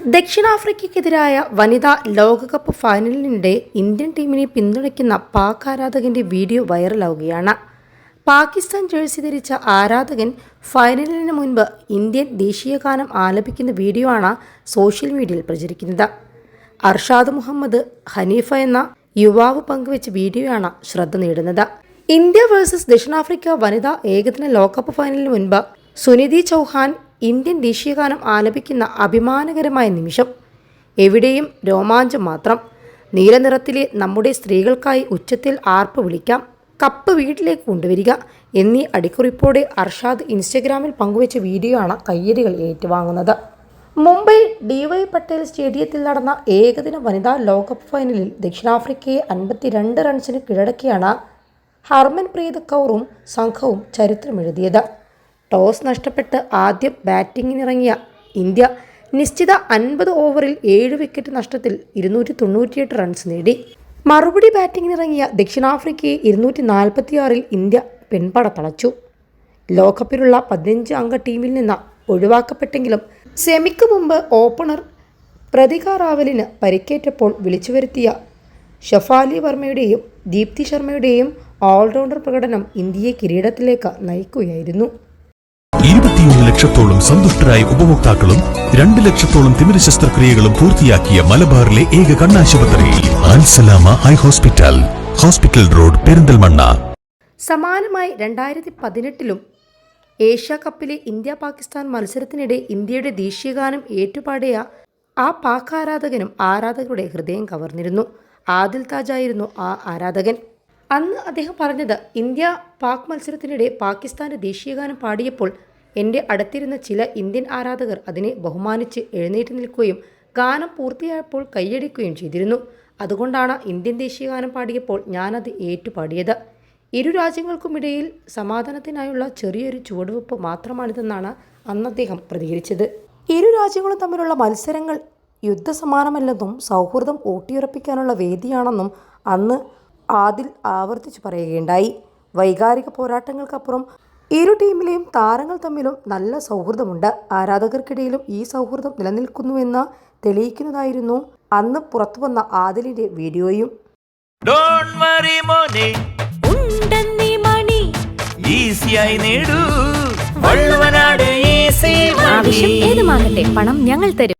ദക്ഷിണാഫ്രിക്കയ്ക്കെതിരായ വനിതാ ലോകകപ്പ് ഫൈനലിനിടെ ഇന്ത്യൻ ടീമിനെ പിന്തുണയ്ക്കുന്ന പാക് ആരാധകന്റെ വീഡിയോ വൈറലാവുകയാണ്. പാകിസ്ഥാൻ ജേഴ്സി ധരിച്ച ആരാധകൻ ഫൈനലിന് മുൻപ് ഇന്ത്യൻ ദേശീയ ഗാനം ആലപിക്കുന്ന വീഡിയോ ആണ് സോഷ്യൽ മീഡിയയിൽ പ്രചരിക്കുന്നത്. അർഷാദ് മുഹമ്മദ് ഹനീഫ എന്ന യുവാവ് പങ്കുവച്ച വീഡിയോയാണ് ശ്രദ്ധ നേടുന്നത്. ഇന്ത്യ വേഴ്സസ് ദക്ഷിണാഫ്രിക്ക വനിതാ ഏകദിന ലോകകപ്പ് ഫൈനലിന് മുൻപ് സുനിധി ചൗഹാൻ ഇന്ത്യൻ ദേശീയഗാനം ആലപിക്കുന്ന അഭിമാനകരമായ നിമിഷം. എവിടെയും രോമാഞ്ചം മാത്രം. നീലനിറത്തിലെ നമ്മുടെ സ്ത്രീകൾക്കായി ഉച്ചത്തിൽ ആർപ്പ് വിളിക്കാം. കപ്പ് വീട്ടിലേക്ക് കൊണ്ടുവരിക എന്നീ അടിക്കുറിപ്പോടെ അർഷാദ് ഇൻസ്റ്റഗ്രാമിൽ പങ്കുവച്ച വീഡിയോ ആണ് കയ്യടികൾ ഏറ്റുവാങ്ങുന്നത്. മുംബൈ ഡി വൈ പട്ടേൽ സ്റ്റേഡിയത്തിൽ നടന്ന ഏകദിന വനിതാ ലോകകപ്പ് ഫൈനലിൽ ദക്ഷിണാഫ്രിക്കയെ അൻപത്തിരണ്ട് റൺസിന് കീഴടക്കിയാണ് ഹർമൻപ്രീത് കൗറും സംഘവും ചരിത്രമെഴുതിയത്. ടോസ് നഷ്ടപ്പെട്ട് ആദ്യം ബാറ്റിങ്ങിനിറങ്ങിയ ഇന്ത്യ നിശ്ചിത അൻപത് ഓവറിൽ ഏഴ് വിക്കറ്റ് നഷ്ടത്തിൽ ഇരുന്നൂറ്റി തൊണ്ണൂറ്റിയെട്ട് റൺസ് നേടി. മറുപടി ബാറ്റിങ്ങിനിറങ്ങിയ ദക്ഷിണാഫ്രിക്കയെ ഇരുന്നൂറ്റി നാൽപ്പത്തിയാറിൽ ഇന്ത്യ പെൺപട തളച്ചു ലോകകപ്പിലുള്ള പതിനഞ്ച് അംഗ ടീമിൽ നിന്ന് ഒഴിവാക്കപ്പെട്ടെങ്കിലും സെമിക്ക് മുമ്പ് ഓപ്പണർ പ്രതിക റാവലിന് പരിക്കേറ്റപ്പോൾ വിളിച്ചു വരുത്തിയ ഷഫാലി വർമ്മയുടെയും ദീപ്തി ശർമ്മയുടെയും ഓൾറൗണ്ടർ പ്രകടനം ഇന്ത്യയെ കിരീടത്തിലേക്ക് നയിക്കുകയായിരുന്നു. ലക്ഷത്തോളം സന്തുഷ്ടരായ ഉപഭോക്താക്കളും രണ്ട് ലക്ഷത്തോളം തിമിര ശസ്ത്രക്രിയകളും പൂർത്തിയാക്കിയ മലബാറിലെ ഏക കണ്ണാശുപത്രി Al Salama eye hospital. Hospital road Perinthalmanna. സമാനമായി രണ്ടായിരത്തി പതിനെട്ടിലും ഏഷ്യ കപ്പിലെ ഇന്ത്യ പാകിസ്ഥാൻ മത്സരത്തിനിടെ ഇന്ത്യയുടെ ദേശീയഗാനം ഏറ്റുപാടിയ ആ പാക് ആരാധകനും ആരാധകരുടെ ഹൃദയം കവർന്നിരുന്നു. ആദിൽ താജായിരുന്നു ആ ആരാധകൻ. അന്ന് അദ്ദേഹം പറഞ്ഞത് ഇന്ത്യ പാക് മത്സരത്തിനിടെ പാകിസ്ഥാന്റെ ദേശീയഗാനം പാടിയപ്പോൾ എന്റെ അടുത്തിരുന്ന ചില ഇന്ത്യൻ ആരാധകർ അതിനെ ബഹുമാനിച്ച് എഴുന്നേറ്റ് നിൽക്കുകയും ഗാനം പൂർത്തിയായപ്പോൾ കൈയടിക്കുകയും ചെയ്തിരുന്നു. അതുകൊണ്ടാണ് ഇന്ത്യൻ ദേശീയഗാനം പാടിയപ്പോൾ ഞാനത് ഏറ്റുപാടിയത്. ഇരു രാജ്യങ്ങൾക്കുമിടയിൽ സമാധാനത്തിനായുള്ള ചെറിയൊരു ചുവടുവെപ്പ് മാത്രമാണിതെന്നാണ് അന്ന് അദ്ദേഹം പ്രതികരിച്ചത്. ഇരു രാജ്യങ്ങളും തമ്മിലുള്ള മത്സരങ്ങൾ യുദ്ധസമാനമല്ലെന്നും സൗഹൃദം ഊട്ടിയുറപ്പിക്കാനുള്ള വേദിയാണെന്നും അന്ന് ആദിൽ ആവർത്തിച്ചു പറയുകയുണ്ടായി. വൈകാരിക പോരാട്ടങ്ങൾക്കപ്പുറം ഇരു ടീമിലെയും താരങ്ങൾ തമ്മിലും നല്ല സൗഹൃദമുണ്ട്. ആരാധകർക്കിടയിലും ഈ സൗഹൃദം നിലനിൽക്കുന്നുവെന്ന് തെളിയിക്കുന്നതായിരുന്നു അന്ന് പുറത്തു വന്ന ആദിലിന്റെ വീഡിയോയും. ഡോണ്ട് വറി മോനെ. ഉണ്ടെന്നീ മണി. ഈസിയായി നേടൂ. വള്ളുവനാട് ഈസി ആവശ്യം ഏതുമാകട്ടെ പണം ഞങ്ങൾ തരും.